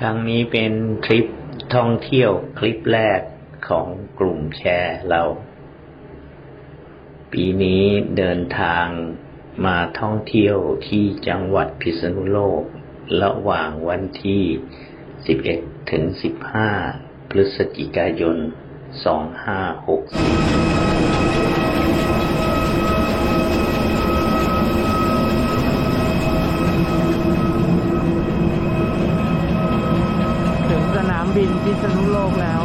ครั้งนี้เป็นทริปท่องเที่ยวคลิปแรกของกลุ่มแชร์เรา ปีนี้เดินทางมาท่องเที่ยวที่จังหวัดพิษณุโลก ระหว่างวันที่ 11 ถึง 15 พฤศจิกายน 2564 บินพิษณุโลกแล้ว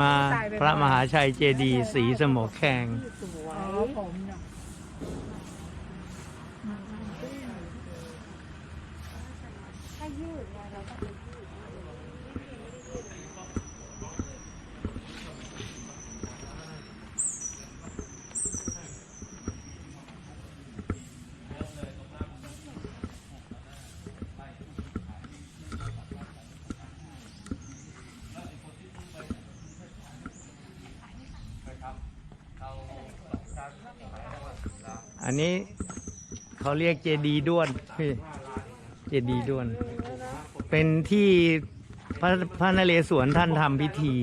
มาพระมหาชัยเจดีย์สีสมอแขง อ๋อผมเนี่ย ถ้ายืดไงเราต้องไปยืด อันนี้เขาเรียกเจดีย์ด้วนพี่เจดีย์ด้วน เป็นที่พระพระนเรศวรท่านทำพิธี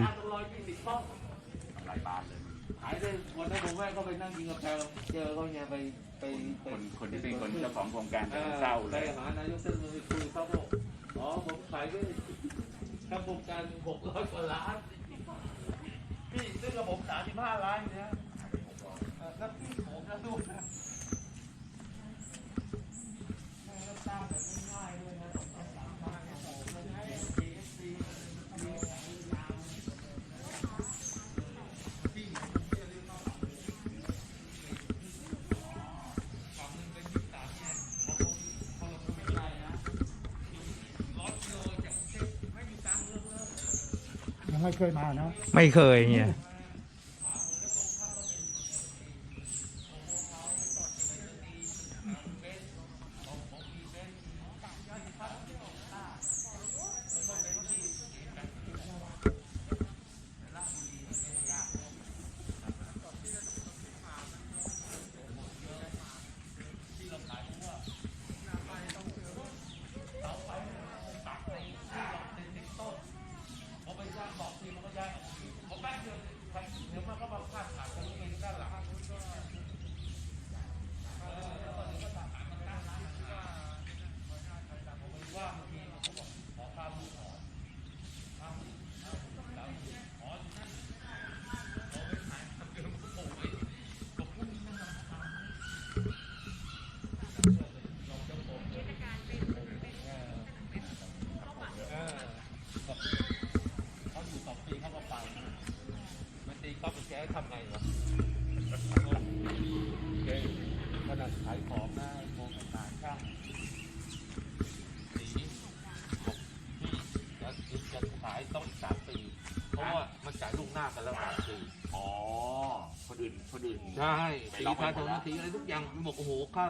หายไปวันนั้นผมแม่ก็ไปนั่งกินกาแฟเจอเขาเนี่ยไปไปไปคนคนที่เป็นคนเจ้าของโครงการเออเศร้าไปเลยหานายกเทศมนตรีคุยเขาบอกอ๋อผมขายไปทำโครงการหกร้อยกว่าล้านพี่ซื้อกับผมสามสิบห้าล้านเนี่ยเออแล้วพี่ผมจะดูนะ เคยมาเนาะไม่เคยเนี่ยผมไปสร้างบอกทีมันก็ย้ ขายของนะโมงต่างช่างสีหกที่จะจะขายต้องสามปีเพราะว่ามันจ่ายลูกหน้ากันแล้วสามปีอ๋อพอดื่นพอดื่นใช่สีทาโทนสีอะไรทุกอย่างบอกโอ้โหค่า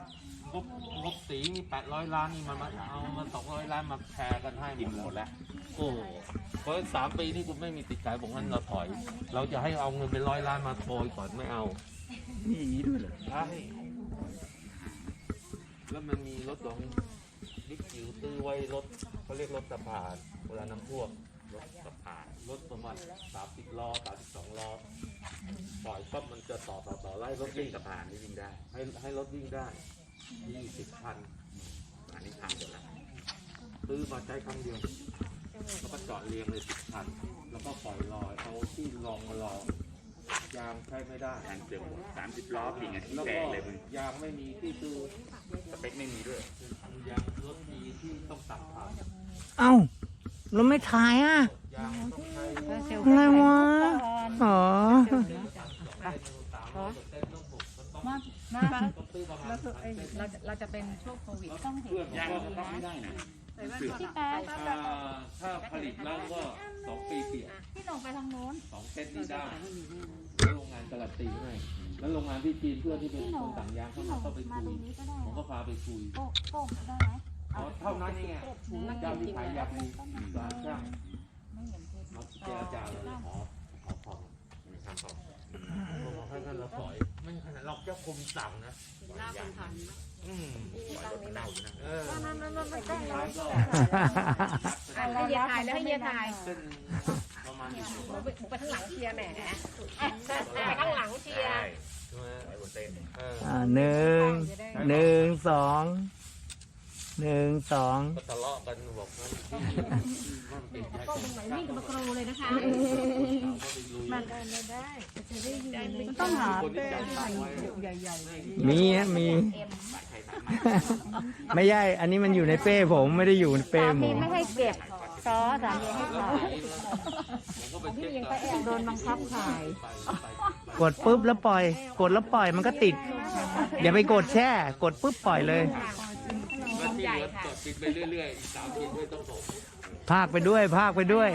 งบงบสีนี่แปดร้อยล้านนี่มันมาเอามาสองร้อยล้านมาแชร์กันให้หมดแล้วโอ้เพราะสามปีนี่กูไม่มีติดขายบอกงั้นเราถอย เราจะให้เอาเงินเป็นร้อยล้านมาโปรยก่อนไม่เอามีอย่างนี้ด้วยเหรอใช่ แล้วมันมีรถของบิ๊กจิ๋วตื้อไว้รถเขาเรียกรถสะพานเวลาน้ำท่วมรถสะพานรถประมาณสามสิบล้อสามสิบสองล้อปล่อยปั๊บมันจะต่อต่อต่อไล่รถวิ่งสะพานนี่วิ่งได้ ให้ให้รถวิ่งได้ยี่สิบคันอันนี้ทางหมดแล้วซื้อมาใช้ครั้งเดียวแล้วก็จอดเรียงเลยสิบคันแล้วก็ปล่อยลอยเอาที่รองมารอง ยางใช้ไม่ได้ ทางเสื่อมหมดสามสิบล้อปิ่งอะที่แล้วแตก็กเลยมึงยางไม่มีที่ซื้อสเปคไม่มีด้วย ยางรถดีที่ต้องตัดผ่านเอ้าเราไม่ถ่ายอะยางต้องใช้อะไรวะอ๋อมามาต้องซื้อประมาณเราเอ้ยเราจะเราจะเป็นช่วงโควิดต้องเห็นเพื่อนยางก็มันต้องไม่ได้นะเสื่อม พี่แป๊ะอ่าถ้าผลิตแล้วก็สองปีเปลี่ยนพี่ลงไปทางโน้นสองเซตนี่ได้แล้วโรงงานการันตีให้แล้วโรงงานที่จีนเพื่อนที่เป็นคนสั่งยางเข้าพี่ลมางก็ไปมาคุตรยงนี้ก็ได้ผมก็พาไปคุยโป๊ะโป๊ะได้ไหมเพราะเท่านั้นนี่ไงเจ้าที่ขายยาดีสารช่างไม่เห็นเทปมาเจรจาเลยขอขอของมีทางต่อ บอกให้ท่านเราถอยไม่ขนาดเราเจ้าคมสั่งนะอืมปล่อยรถมันเน่าอยู่นะเออนั่นนั่นนั่นไม่ได้ท้ายก็ให้เยียถ่ายแล้วให้เยียถ่ายเส้นประมาณนี้ไปข้างหลังเชียร์แหมไปข้างหลังเชียร์ใช่ไหมไอ้บนเต้นเออ อ่าหนึ่งหนึ่งสอง หนึ่งสองก็ทะเลาะกันบอกว่ามันเป็นแค่ก็ตรงไหนวิ่กับมากรูเลยนะคะมันมันต้องหาคนที่ใจตั้งไว้มีฮะมี ไม่ใช่อันนี้มันอยู่ในเป้ผมไม่ได้อยู่ในเป้หมีมูไม่ให้เก็บซอสามีให้ขายผมก็ไปเช็คยังไปแอบโดนบังคับขาย กดปุ๊บแล้วปล่อย กดแล้วปล่อยมันก็ติด อย่าไปกดแช่ กดปุ๊บปล่อยเลย แล้วที่เหลือต่อติดไปเรื่อยๆอีกสามปีไม่ต้องส่งภาคไปด้วย ภาคไปด้วย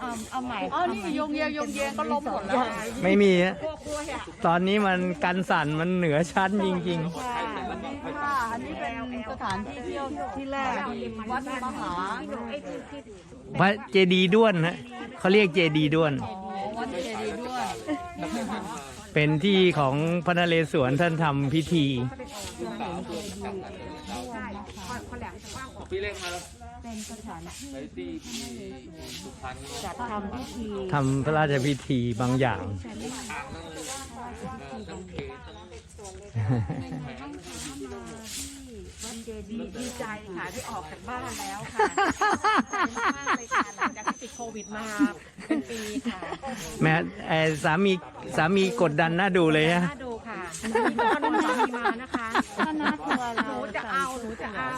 เอาเอาใหม่อ๋อนี่ยงเยียยงเยียก็ล้มหมดแล้วไม่มีฮะกลัวกลัวอะตอนนี้มันกันสั่นมันเหนือชั้นจริงค่ะอันนี้เป็นสถานที่เที่ยวที่แรกวัดมหาๆ พระเจดีย์ด้วนฮะเขาเรียกเจดีย์ด้วนวัดเจดีย์ด้วยเป็นที่ของพระนเรศวรท่านทำพิธี พี่เล็กมาแล้วเป็นสถานที่ไปที่สุพรรณจัดทำพิธีทำพระราชพิธีบางอย่าง ทางนั้นเลยทั้งเขตทั้งวัดเจดีย์ดีใจค่ะที่ออกจากบ้านแล้วค่ะดีใจมากเลยค่ะหลังจากที่ติดโควิดมาเป็นปีค่ะแม่เอ่อสามีสามีกดดันน่าดูเลยฮะน่าดูค่ะมีตอนสามีมานะคะถ้า น่ากลัวหนูจะเอาหนูจะเอา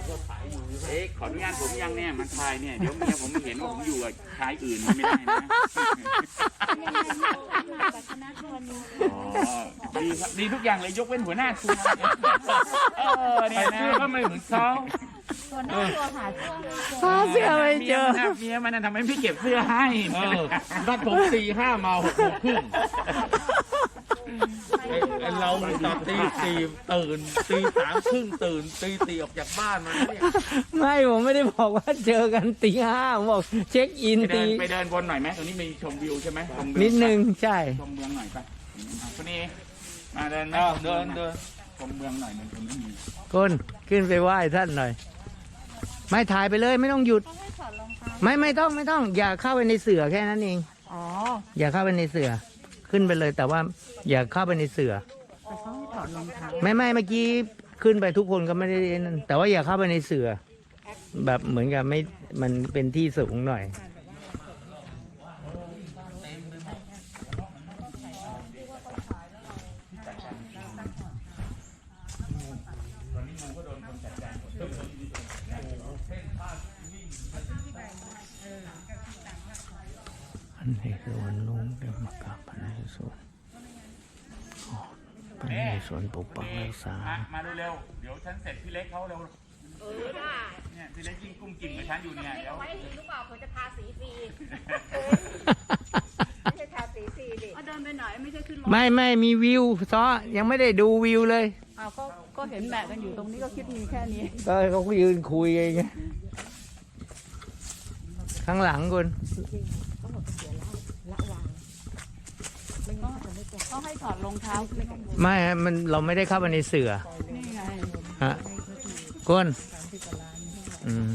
ผมก็ขายอยู่ใช่ไหมเอ๊ะขออนุญาตผมยังเนี่ยมันทายเนี่ยเดี๋ยวเมียผมเห็นว่าผมอยู่กับชายอื่นมันไม่ได้นะอ๋อดีครับดีทุกอย่างเลยยกเว้นหัวหน้าครัวเออเนี่ยนะชื่อก็ไม่เหมือนเขาส่วนหน้าตัวหาเสื้อไม่เจอหาเสื้อไม่เจอเมียมันน่ะทำไมไม่เก็บเสื้อให้เออนัดผมตีห้ามาหกโมงครึ่ง ไอ้ไอ้เราตอนตีสี่ตื่นตีสามครึ่งตื่นตีสี่ออกจากบ้านมาเนี่ยไม่ผมไม่ได้บอกว่าเจอกันตีห้าผมบอกเช็คอินไปเดิตีนไปเดินวนหน่อยไหมตรงนี้มีชมวิวใช่ไหมชมวิวนิดนึงใช่ ชมเมืองหน่อยไปคนนี้มาเดินไหมอ้าวเดินเดินชมเมืองหน่อยหนึ่งคนไม่มีคนขึ้นไปไหว้ท่านหน่อย ไม่ถ่ายไปเลยไม่ต้องหยุด ไม่ไม่ต้องไม่ต้อง อย่าเข้าไปในเสือแค่นั้นเอง อ๋อ อย่าเข้าไปในเสือ ขึ้นไปเลย แต่ว่าอย่าเข้าไปในเสือแต่เขาให้ถอดรองเท้าไม่ไม่เมื่อกี้ขึ้นไปทุกคนก็ไม่ได้นั่นแต่ว่าอย่าเข้าไปในเสือ แบบเหมือนกับไม่มันเป็นที่สูงหน่อย ปกปักรักษา มามาเร็วๆเดี๋ยวฉันเสร็จพี่เล็กเขาเร็วเออได้เนี่ยพี่เล็กยิ่งกุ้งกิ่งกับฉันอยู่เนี่ยเดี๋ยวไว้ทีหรือเปล่าเผื่อจะทาสีฟรีไม่ใช่ทาสีฟรีดิเดินไปไหนไม่ใช่ขึ้นรถไม่ไม่มีวิวซอยังไม่ได้ดูวิวเลย อ้าวก็ก็เห็นแบกกันอยู่ตรงนี้ก็คิดมีแค่นี้ ก็เขายืนคุยกันไงข้างหลังคุณ เขาให้ถอดรองเท้าขึ้นข้างบนไม่ฮะมันเราไม่ได้เข้าไปในเสือนี่ไงฮะก้นอืม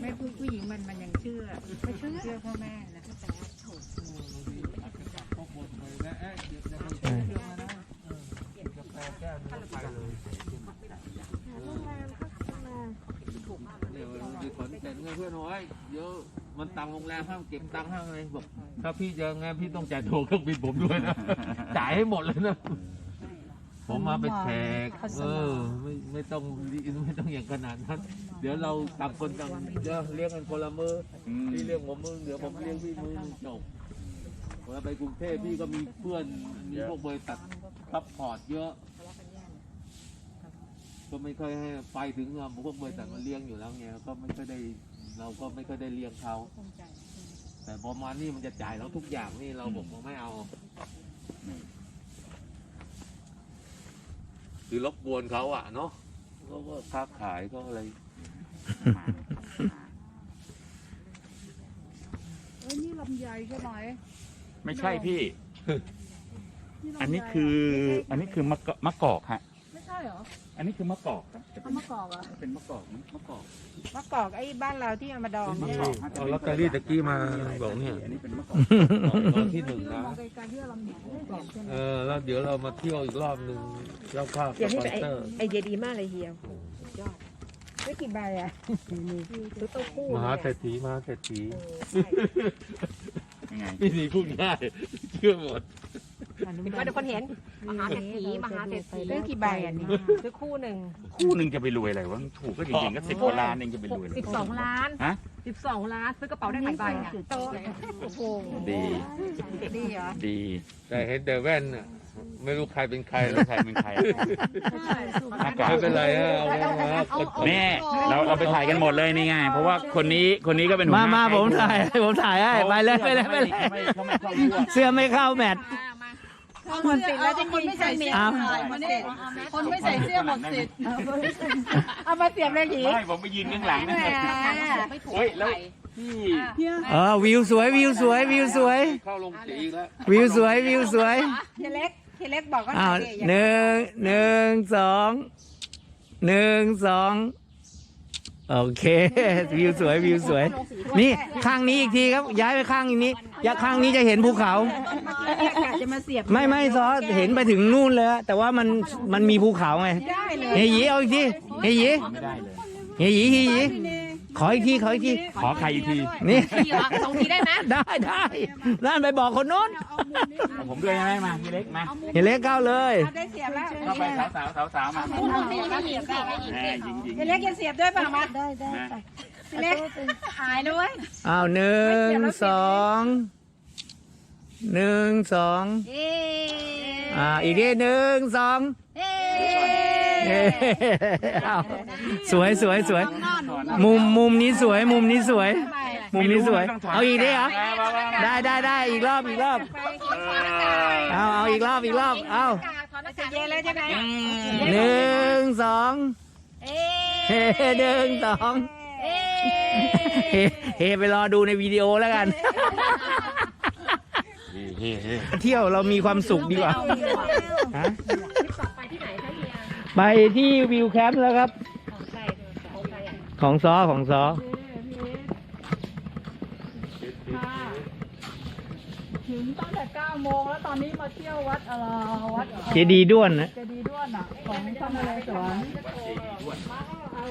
ไม่ผู้ผู้หญิงมันมันยังเชื่อไม่เชื่อเชื่อพ่อแม่นะ เดี๋ยวอยู่ขอนแก่นเงินเพื่อนน้อยเดี๋ยวมันตังค์โรงแรมห้ามเก็บตังค์ห้ามอะไรบอกถ้าพี่จะงานพี่ต้องจ่ายโทรเครื่องบินผมด้วยนะจ่ายให้หมดเลยนะผมมาเป็นแขกเออไม่ไม่ต้องไม่ต้องอย่างขนาดนั้นเดี๋ยวเราต่างคนต่างเดี๋ยวเลี้ยงกันคนละมืออพี่เลี้ยงผมมือเดี๋ยวผมเลี้ยงพี่มือจบเวลาไปกรุงเทพพี่ก็มีเพื่อนมีพวกบริษัท ซัพพอร์ตเยอะก็ไม่ค่อยให้ไปถึงอะพวกบริษัทมันเลี้ยงอยู่แล้วไงก็ไม่ค่อยได้เราก็ไม่ค่อยได้เลี้ยงเขาแต่พอมานี่มันจะจ่ายเราทุกอย่างนี่เราบอกว่าไม่เอา คือรบกวนเขาอะเนาะเขาก็ค้าขายก็อะไร เอ้ยนี่ลำไยใช่ไหมไม่ใช่พี่ อันนี้คืออันนี้คือมะกอกมะกอกฮะ ไม่ใช่เหรออันนี้คือมะกอกครับจะเอาเป็นมากอกเหรอะเป็นมะกอกมะกอกมะกอกไอ้บ้านเราที่เอามาดองมะเนี่ยกอกฮะเอาลอตเตอรี่ตะกี้มาบอกเนี่ย อันนี้เป็นมะกอกตอนที่หนึ่งนะมองไกลๆที่เราลำไยไม่กอกใช่ไหมเออแล้วเดี๋ยวเรามาเที่ยวอีกรอบหนึ่งเจ้าภาพสปอนเซอร์ไอเดียดีมากเลยเฮียยอดได้กี่ใบอะซื้อเต้าหู้มหาเศรษฐีมหาเศรษฐียังไง พี่สีพูดง่ายเชื่อหมด เป็นว่าเดี๋ยวคนเห็นมหาเศรษฐีมหาเศรษฐีได้กี่ใบอันนี้ซื้อคู่หนึ่งคู่หนึ่งจะไปรวยอะไรวะถูกก็จริงๆก็สิบกว่าล้านเองจะไปรวยอะไรสิบสองล้านฮะสิบสองล้านซื้อกระเป๋าได้หลายใบอะโต๊ะโอ้โหดีดีเหรอดีแต่เห็นแต่แว่นน่ะไม่รู้ใครเป็นใครใครแล้วใครเป็นใครอะหน้ากากไม่เป็นไรฮะเอาไว้มาคนแม่เราเราไปถ่ายกันหมดเลยนี่ไง เพราะว่าคนนี้คนนี้ก็เป็นหัวมาหน้มาแก๊งผมถ่ายผมถ่ายให้ไปเลยไปเลยไปเลยไม่เขาไม่เข้าร่วมเสื้อไม่เข้าแมท หมดสิทธิ์แล้วจะคนไม่ใส่เสื้ออ้าวหมดสิทธิ์คนไม่ใส่เสื้อหมดสิทธิ์เอามาเสียบเลยหญิงไม่ผมไปยืนข้างหลังนะแหมเฮ้ยแล้วพี่เออวิวสวยวิวสวยวิวสวย เข้าลงสีอีกแล้ววิวสวยวิวสวยเฮียเล็กเฮียเล็กบอกว่าอ้าวไหนหนึ่งหนึ่งสองหนึ่งสอง โอเค วิวสวยวิวสวย นี่ข้างนี้อีกทีครับ ย้ายไปข้างนี้อย่าข้างนี้จะเห็นภูเขาเนี่ยกะจะมาเสียบไม่ไม่ซอสเห็นไปถึงนู่นเลยอะแต่ว่ามันมันมีภูเขาไงได้เลยเฮียหยีเอาอีกทีเฮียหยีไม่ได้เลยเฮียหยีเฮียหยี ขออีกทีขออีกที ขอใครอีกที นี่ ทีเหรอสองทีได้ไหมได้ได้นั่นไปบอกคนโน้นเอาผมด้วยใช่ไหมมาพี่เล็กมาเฮียเล็กเข้าเลย เอาได้เสียบแล้วเข้าไปสาวสาวสาวสาวมาคู่หนึ่งให้หญิงสิให้หญิงแหมสิยิงยิงเฮียเล็กจะเสียบด้วยเปล่ามาได้ได้นะเฮียเล็กหายด้วย อ้าวหนึ่งสองหนึ่งสองเอ๊อ่าอีกทีหนึ่งสองเอ๊ เอ้อ้าวสวยสวยสวย มุมมุมนี้สวยมุมนี้สวย มุมนี้สวย เอาอีกดิเหรอได้ได้ได้อีกรอบอีกรอบ เอาเอาอีกรอบอีกรอบ เอาจะเย็นแล้วใช่ไหมหนึ่งสองเฮ้หนึ่งสองเอ๊เฮเฮไปรอดูในวิดีโอแล้วกันเฮ้เฮ้เที่ยวเรามีความสุขดีกว่าฮะ ไปที่วิวแคมป์แล้วครับของใครของใครอะของซอของซอถึงตั้งแต่9โมงแล้วตอนนี้มาเที่ยววัดเอ่อวัดเจดีย์ด้วนนะเจดีย์ด้วนอะของพระนเรศวรเอา